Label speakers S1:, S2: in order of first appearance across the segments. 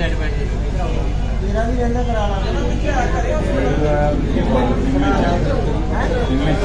S1: Net band ਦੇ ਮੇਰਾ ਵੀ ਰਹਿੰਦਾ ਕਰਾ ਲਾਂਗੇ ਹੈ। ਇੰਗਲਿਸ਼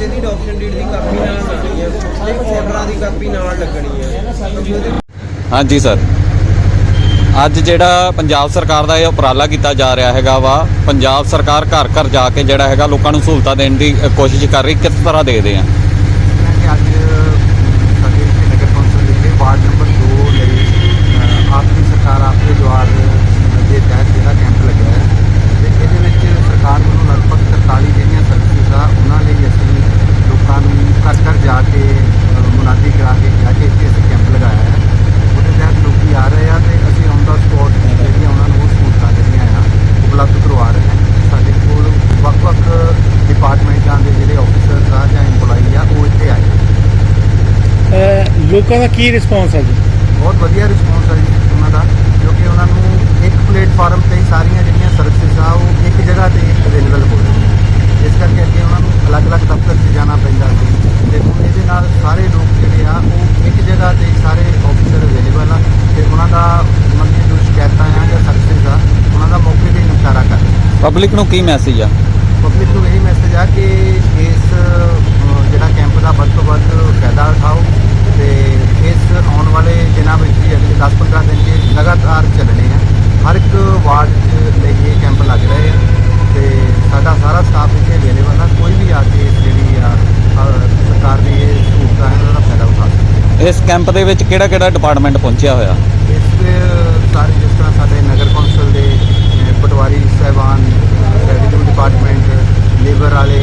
S1: ਬੱਚੇ ਦੀ ਅਡਾਪਸ਼ਨ ਡੀਡ ਦੀ ਕਾਪੀ ਨਾਲ ਲੱਗਣੀ ਹੈ ਤੇ ਆਰਡਰਾਂ ਦੀ ਕਾਪੀ ਨਾਲ ਲੱਗਣੀ ਹੈ।
S2: ਹਾਂਜੀ ਸਰ। ਅੱਜ ਜਿਹੜਾ ਪੰਜਾਬ ਸਰਕਾਰ ਦਾ ਇਹ ਉਪਰਾਲਾ ਕੀਤਾ ਜਾ ਰਿਹਾ ਹੈਗਾ ਵਾ ਪੰਜਾਬ ਸਰਕਾਰ ਘਰ ਘਰ ਜਾ ਕੇ ਜਿਹੜਾ ਹੈਗਾ ਲੋਕਾਂ ਨੂੰ ਸਹੂਲਤਾਂ ਦੇਣ ਦੀ ਕੋਸ਼ਿਸ਼ ਕਰ ਰਹੀ ਕਿਸ ਤਰ੍ਹਾਂ ਦੇਖਦੇ ਆ?
S3: ਕਿ ਅੱਜ ਸਾਡੇ ਇੱਥੇ ਨਗਰ ਕੌਂਸਲ ਦੇ ਵਾਰਡ ਨੰਬਰ 2 ਲਈ ਅ, ਆਪਕੀ ਸਰਕਾਰ ਆਪਕੇ ਦੁਆਰ ਦੇ ਤਹਿਤ ਜਿਹੜਾ ਕੈਂਪ ਲੱਗਿਆ ਹੈ ਤੇ ਇਹਦੇ ਵਿੱਚ ਸਰਕਾਰ ਵੱਲੋਂ ਲਗਭਗ 43 ਜਿਹੜੀਆਂ ਸਰਵਿਸਿਜ਼ ਆ ਉਹਨਾਂ ਲਈ ਅਸੀਂ ਲੋਕਾਂ ਨੂੰ ਘਰ ਘਰ ਜਾ ਕੇ ਅ, ਮੁਨਾਦੀ ਕਰਾ ਕੇ ਜਾ ਕੇ ਇੱਥੇ ਅਸੀਂ ਕੈਂਪ ਲਗਾਇਆ ਹੈ ਉਹਦੇ ਤਹਿਤ ਲੋਕੀ ਆ ਰਹੇ ਆ ਤੇ ਅਸੀਂ ਔਨ ਦਾ ਸਪੌਟ ਜਿਹੜੀਆਂ ਉਹਨਾਂ ਨੂੰ ਉਹ ਸਹੂਲਤਾਂ ਜਿਹੜੀਆਂ ਆ ਉਪਲਬਧ ਕਰਵਾ ਰਹੇ ਹਾਂ ਸਾਡੇ ਕੋਲ ਵੱਖ-ਵੱਖ ਡਿਪਾਰਟਮੈਂਟਾਂ ਦੇ ਜਿਹੜੇ ਆਫੀਸਰਸ ਆ ਜਾਂ EMPLOYEE ਆ ਉਹ ਇੱਥੇ ਆਏ
S4: ਅਹ ਲੋਕਾਂ ਦਾ ਕੀ ਰਿਸਪੌਂਸ ਹੈ ਜੀ?
S3: ਬਹੁਤ ਵਧੀਆ ਰਿਸਪੌਂਸ ਹੈ ਜੀ ਉਹਨਾਂ ਦਾ ਕਿਉਂਕਿ ਉਹਨਾਂ ਨੂੰ ਇੱਕ ਪਲੇਟਫਾਰਮ ਤੇ ਹੀ ਸਾਰੀਆਂ ਜਿਹੜੀਆਂ ਸਰਵਿਸਿਜ਼ ਆ ਉਹ ਇੱਕ ਜਗ੍ਹਾ ਤੇ ਅਵੇਲੇਬਲ ਹੋ ਰਹੀਆਂ ਇਸ ਕਰਕੇ ਅੱਗੇ ਉਹਨਾਂ ਨੂੰ ਅਲੱਗ-ਅਲੱਗ ਦਫ਼ਤਰ 'ਚ ਜਾਣਾ ਪੈਂਦਾ ਸੀ। ਤੇ ਹੁਣ ਇਹਦੇ ਨਾਲ ਸਾਰੇ ਲੋਕ ਜਿਹੜੇ ਆ ਉਹ ਇੱਕ ਜਗ੍ਹਾ ਤੇ ਸਾਰੇ ਆਫੀਸਰ ਅਵੇਲੇਬਲ ਆ। ਤੇ ਉਹਨਾਂ ਦਾ ਦੀਆਂ ਜੋ ਸ਼ਿਕਾਇਤਾਂ ਆ ਜਾਂ ਸਰਵਿਸਿਜ਼ ਆ ਉਹਨਾਂ ਦਾ ਮੌਕੇ ਤੇ ਨਿਪਟਾਰਾ ਕਰ
S2: ਪਬਲਿਕ ਨੂੰ ਕੀ ਮੈਸੇਜ ਆ?
S3: ਪਬਲਿਕ ਨੂੰ ਇਹ ਮੈਸੇਜ ਆ ਕਿ ਇਸ ਜਿਹੜਾ ਕੈਂਪ ਦਾ ਵੱਧ ਤੋਂ ਵੱਧ ਫਾਇਦਾ ਉਠਾਓ। ਤੇ ਇਸ ਆਉਣ ਵਾਲੇ ਦਿਨਾਂ ਵਿੱਚ ਵੀ ਅਗਲੇ 10-15 ਦਿਨ ਜੇ ਲਗਾਤਾਰ ਚੱਲਣੇ ਆ। ਹਰ ਇੱਕ ਵਾਰਡ 'ਚ ਲਈ ਇਹ ਕੈਂਪ ਲੱਗ ਰਹੇ ਆ ਤੇ ਸਾਡਾ ਸਾਰਾ ਸਟਾਫ ਇੱਥੇ ਅਵੇਲੇਬਲ ਆ। ਕੋਈ ਵੀ ਆ ਕੇ ਜਿਹੜੀ ਆ ਸਰਕਾਰ ਦੀ ਇਹ ਸਹੂਲਤਾਂ ਹੈ ਉਹਨਾਂ ਦਾ ਫਾਇਦਾ ਉਠਾ ਸਕਦਾ
S2: ਇਸ ਕੈਂਪ ਦੇ ਵਿੱਚ ਕਿਹੜਾ ਕਿਹੜਾ ਡਿਪਾਰਟਮੈਂਟ ਪਹੁੰਚਿਆ ਹੋਇਆ?
S3: ਇਸ ਦੇ ਸਾਰੇ ਜਿਸ ਤਰ੍ਹਾਂ ਸਾਡੇ ਨਗਰ ਕੌਂਸਲ ਦੇ ਪਟਵਾਰੀ ਸਾਹਿਬਾਨ ਰੈਵਨਿਊ ਡਿਪਾਰਟਮੈਂਟ ਲੇਬਰ ਵਾਲੇ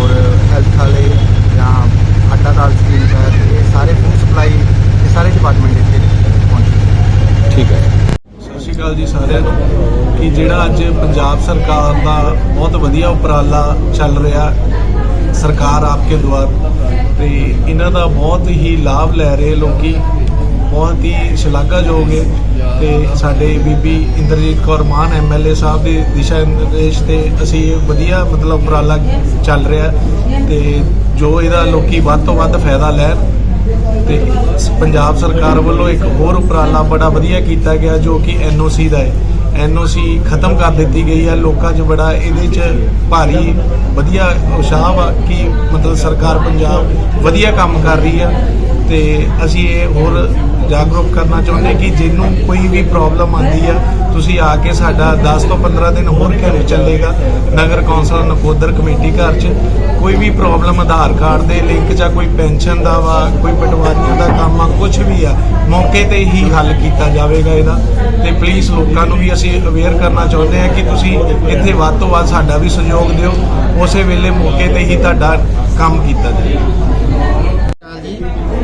S3: ਔਰ ਹੈਲਥ ਵਾਲੇ ਜਾਂ ਅੱਡਾ ਦਾਲ ਸਕੀਮ ਹੈ ਸਾਰੇ ਫੂਡ ਸਪਲਾਈ ਇਹ ਸਾਰੇ ਡਿਪਾਰਟਮੈਂਟ ਇੱਥੇ ਪਹੁੰਚੇ।
S2: ਠੀਕ ਹੈ।
S5: ਸਤਿ ਸ਼੍ਰੀ ਅਕਾਲ ਜੀ ਸਾਰਿਆਂ ਨੂੰ। ਕਿ ਜਿਹੜਾ ਅੱਜ ਪੰਜਾਬ ਸਰਕਾਰ ਦਾ ਬਹੁਤ ਵਧੀਆ ਉਪਰਾਲਾ ਚੱਲ ਰਿਹਾ ਸਰਕਾਰ ਆਪਕੇ ਦੁਆਰ ਤੇ ਇਹਨਾਂ ਦਾ ਬਹੁਤ ਹੀ ਲਾਭ ਲੈ ਰਹੇ ਲੋਕੀ ਬਹੁਤ ਹੀ ਸ਼ਲਾਘਾਯੋਗ ਹੈ। ਤੇ ਸਾਡੇ ਬੀਬੀ ਇੰਦਰਜੀਤ ਕੌਰ ਮਾਨ ਐਮਐਲਏ ਸਾਹਿਬ ਦੇ ਦਿਸ਼ਾ ਨਿਰਦੇਸ਼ ਤੇ ਅਸੀਂ ਇਹ ਵਧੀਆ ਮਤਲਬ ਉਪਰਾਲਾ ਚੱਲ ਰਿਹਾ। ਤੇ ਜੋ ਇਹਦਾ ਲੋਕੀ ਵੱਧ ਤੋਂ ਵੱਧ ਫਾਇਦਾ ਲੈਣ ਤੇ ਪੰਜਾਬ ਸਰਕਾਰ ਵੱਲੋਂ ਇੱਕ ਹੋਰ ਉਪਰਾਲਾ ਬੜਾ ਵਧੀਆ ਕੀਤਾ ਗਿਆ ਜੋ ਕਿ ਐਨਓਸੀ ਦਾ ਹੈ। ਐਨਓਸੀ ਖਤਮ ਕਰ ਦਿੱਤੀ ਗਈ ਹੈ। ਲੋਕਾਂ 'ਚ ਬੜਾ ਇਹਦੇ 'ਚ ਭਾਰੀ ਵਧੀਆ ਉਤਸ਼ਾਹ ਵਾ ਕਿ ਮਤਲਬ ਸਰਕਾਰ ਪੰਜਾਬ ਵਧੀਆ ਕੰਮ ਕਰ ਰਹੀ ਆ ਤੇ ਅਸੀਂ ਇਹ ਹੋਰ ਜਾਗਰੂਕ ਕਰਨਾ ਚਾਹੁੰਦੇ ਕਿ ਜਿਹਨੂੰ ਕੋਈ ਵੀ ਪ੍ਰੋਬਲਮ ਆਉਂਦੀ ਆ, ਤੁਸੀਂ ਆ ਕੇ ਸਾਡਾ 10 ਤੋਂ 15 ਦਿਨ ਹੋਰ ਕੈਂਪ ਚੱਲੇਗਾ। ਨਗਰ ਕੌਂਸਲ, ਨਕੋਦਰ ਕਮੇਟੀ ਘਰ 'ਚ ਕੋਈ ਵੀ ਪ੍ਰੋਬਲਮ ਆਧਾਰ ਕਾਰਡ ਦੇ ਲਿੰਕ ਜਾਂ ਕੋਈ ਪੈਨਸ਼ਨ ਦਾ ਵਾ, ਕੋਈ ਪਟਵਾਰੀਆਂ ਦਾ ਕੰਮ ਆ ਕੁਝ ਵੀ ਆ, ਮੌਕੇ ਤੇ ਹੀ ਹੱਲ ਕੀਤਾ ਜਾਵੇਗਾ ਇਹਦਾ। ਤੇ ਪਲੀਜ਼ ਲੋਕਾਂ ਨੂੰ ਵੀ ਅਸੀਂ ਅਵੇਅਰ ਕਰਨਾ ਚਾਹੁੰਦੇ ਹਾਂ ਕਿ ਤੁਸੀਂ ਇੱਥੇ ਵੱਧ ਤੋਂ ਵੱਧ ਸਾਡਾ ਵੀ ਸਹਿਯੋਗ ਦਿਓ। ਉਸੇ ਵੇਲੇ ਮੌਕੇ ਤੇ ਹੀ ਤੁਹਾਡਾ ਕੰਮ ਕੀਤਾ ਜਾਵੇ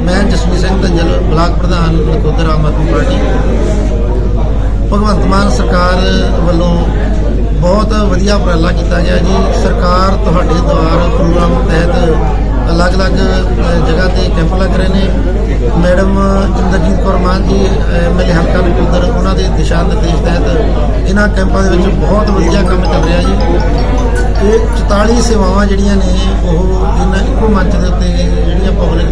S6: ਮੈਂ ਜਸਮੀਤ ਸਿੰਘ ਧੰਜਲ, ਬਲਾਕ ਪ੍ਰਧਾਨ ਨਕੋਦਰ ਆਮ ਆਦਮੀ ਪਾਰਟੀ। ਭਗਵੰਤ ਮਾਨ ਸਰਕਾਰ ਵੱਲੋਂ ਬਹੁਤ ਵਧੀਆ ਉਪਰਾਲਾ ਕੀਤਾ ਗਿਆ ਜੀ। ਸਰਕਾਰ ਤੁਹਾਡੇ ਦੁਆਰ ਪ੍ਰੋਗਰਾਮ ਤਹਿਤ ਅਲੱਗ-ਅਲੱਗ ਜਗ੍ਹਾ ਤੇ ਕੈਂਪ ਲੱਗ ਰਹੇ ਨੇ। ਮੈਡਮ ਇੰਦਰਜੀਤ ਕੌਰ ਮਾਨ ਜੀ ਐਮਐਲਏ ਹਲਕਾ ਨਕੋਦਰ, ਉਹਨਾਂ ਦੇ ਦਿਸ਼ਾ ਨਿਰਦੇਸ਼ ਤਹਿਤ ਇਹਨਾਂ ਕੈਂਪਾਂ ਦੇ ਵਿੱਚ ਬਹੁਤ ਵਧੀਆ ਕੰਮ ਚੱਲ ਰਿਹਾ ਜੀ। ਇਹ 44 ਸੇਵਾਵਾਂ ਜਿਹੜੀਆਂ ਨੇ, ਉਹ ਇਹਨਾਂ ਇੱਕੋ ਮੰਚ ਦੇ ਉੱਤੇ ਜਿਹੜੀਆਂ ਪਬਲਿਕ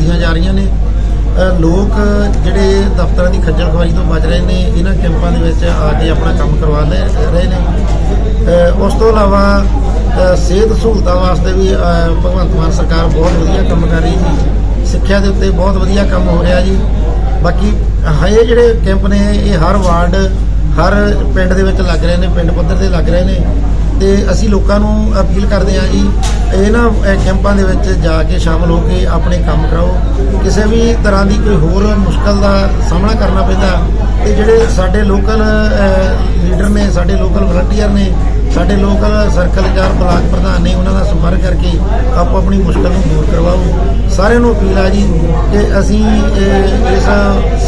S6: ਦਿੱਤੀਆਂ ਜਾ ਰਹੀਆਂ ਨੇ। ਲੋਕ ਜਿਹੜੇ ਦਫ਼ਤਰਾਂ ਦੀ ਖੱਜਲ ਖਵਾਰੀ ਤੋਂ ਬਚ ਰਹੇ ਨੇ, ਇਹਨਾਂ ਕੈਂਪਾਂ ਦੇ ਵਿੱਚ ਆ ਕੇ ਆਪਣਾ ਕੰਮ ਕਰਵਾ ਲੈ ਰਹੇ ਨੇ। ਉਸ ਤੋਂ ਇਲਾਵਾ ਸਿਹਤ ਸਹੂਲਤਾਂ ਵਾਸਤੇ ਵੀ ਭਗਵੰਤ ਮਾਨ ਸਰਕਾਰ ਬਹੁਤ ਵਧੀਆ ਕੰਮ ਕਰ ਰਹੀ ਜੀ ਸਿੱਖਿਆ ਦੇ ਉੱਤੇ ਬਹੁਤ ਵਧੀਆ ਕੰਮ ਹੋ ਰਿਹਾ ਜੀ। ਬਾਕੀ ਹਏ ਜਿਹੜੇ ਕੈਂਪ ਨੇ, ਇਹ ਹਰ ਵਾਰਡ, ਹਰ ਪਿੰਡ ਦੇ ਵਿੱਚ ਲੱਗ ਰਹੇ ਨੇ, ਪਿੰਡ ਪੱਧਰ ਤੇ ਲੱਗ ਰਹੇ ਨੇ। ਤੇ ਅਸੀਂ ਲੋਕਾਂ ਨੂੰ ਅਪੀਲ ਕਰਦੇ ਹਾਂ ਜੀ ਇਹਨਾਂ ਅਹ, ਕੈਂਪਾਂ ਦੇ ਵਿੱਚ ਜਾ ਕੇ ਸ਼ਾਮਲ ਹੋ ਕੇ ਆਪਣੇ ਕੰਮ ਕਰਾਓ। ਕਿਸੇ ਵੀ ਤਰ੍ਹਾਂ ਦੀ ਕੋਈ ਹੋਰ ਮੁਸ਼ਕਲ ਦਾ ਸਾਹਮਣਾ ਕਰਨਾ ਪੈਂਦਾ ਤੇ ਜਿਹੜੇ ਸਾਡੇ ਲੋਕਲ ਲੀਡਰ ਨੇ ਸਾਡੇ ਲੋਕਲ ਵਲੰਟੀਅਰ ਨੇ ਸਾਡੇ ਲੋਕਲ ਸਰਕਲ ਚਾਰ ਬਲਾਕ ਪ੍ਰਧਾਨ ਨੇ ਉਹਨਾਂ ਦਾ ਸੰਪਰਕ ਕਰਕੇ ਆਪੋ ਆਪਣੀ ਮੁਸ਼ਕਲ ਨੂੰ ਦੂਰ ਕਰਵਾਓ। ਸਾਰਿਆਂ ਨੂੰ ਅਪੀਲ ਆ ਜੀ ਕਿ ਅਸੀਂ ਇਸ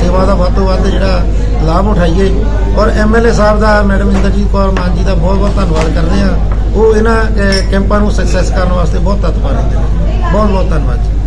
S6: ਸੇਵਾ ਦਾ ਵੱਧ ਤੋਂ ਵੱਧ ਜਿਹੜਾ ਲਾਭ ਉਠਾਈਏ। ਔਰ ਐਮਐਲਏ ਸਾਹਿਬ ਦਾ ਮੈਡਮ ਇੰਦਰਜੀਤ ਕੌਰ ਮਾਨ ਜੀ ਦਾ ਬਹੁਤ ਬਹੁਤ ਧੰਨਵਾਦ ਕਰਦੇ ਹਾਂ। ਉਹ ਇਹਨਾਂ ਅਹ, ਕੈਂਪਾਂ ਨੂੰ ਸਕਸੈਸ ਕਰਨ ਵਾਸਤੇ ਬਹੁਤ ਤਤਪਰ ਰਹਿੰਦੇ ਨੇ। ਬਹੁਤ ਬਹੁਤ ਧੰਨਵਾਦ ਜੀ।